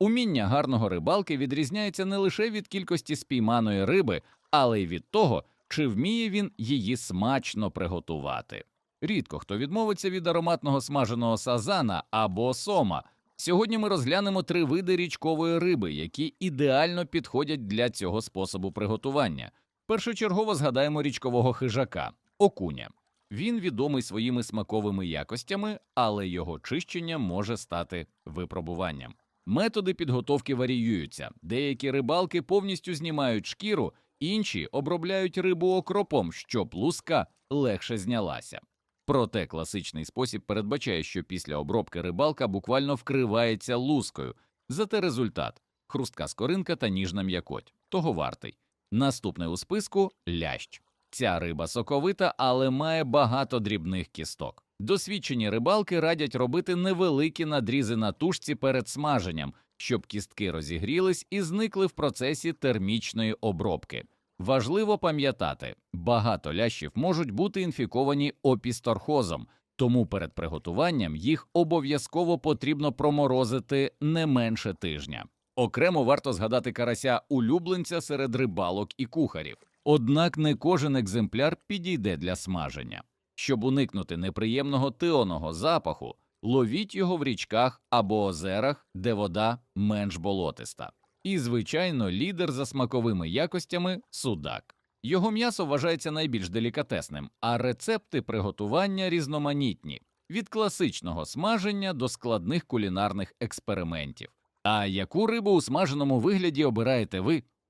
Уміння гарного рибалки відрізняється не лише від кількості спійманої риби, але й від того, чи вміє він її смачно приготувати. Рідко хто відмовиться від ароматного смаженого сазана або сома. Сьогодні ми розглянемо три види річкової риби, які ідеально підходять для цього способу приготування. Першочергово згадаємо річкового хижака окуня. Він відомий своїми смаковими якостями, але його чищення може стати випробуванням. Методи підготовки варіюються. Деякі рибалки повністю знімають шкіру, інші обробляють рибу окропом, щоб луска легше знялася. Проте класичний спосіб передбачає, що після обробки рибалка буквально вкривається лускою, зате результат хрустка скоринка та ніжна м'якоть, того вартий. Наступне у списку лящ. Ця риба соковита, але має багато дрібних кісток. Досвідчені рибалки радять робити невеликі надрізи на тушці перед смаженням, щоб кістки розігрілись і зникли в процесі термічної обробки. Важливо пам'ятати, багато лящів можуть бути інфіковані опісторхозом, тому перед приготуванням їх обов'язково потрібно проморозити не менше тижня. Окремо варто згадати карася улюбленця серед рибалок і кухарів. Однак не кожен екземпляр підійде для смаження. Щоб уникнути неприємного тионого запаху, ловіть його в річках або озерах, де вода менш болотиста. І, звичайно, лідер за смаковими якостями судак. Його м'ясо вважається найбільш делікатесним, а рецепти приготування різноманітні від класичного смаження до складних кулінарних експериментів. А яку рибу у смаженому вигляді обираєте ви?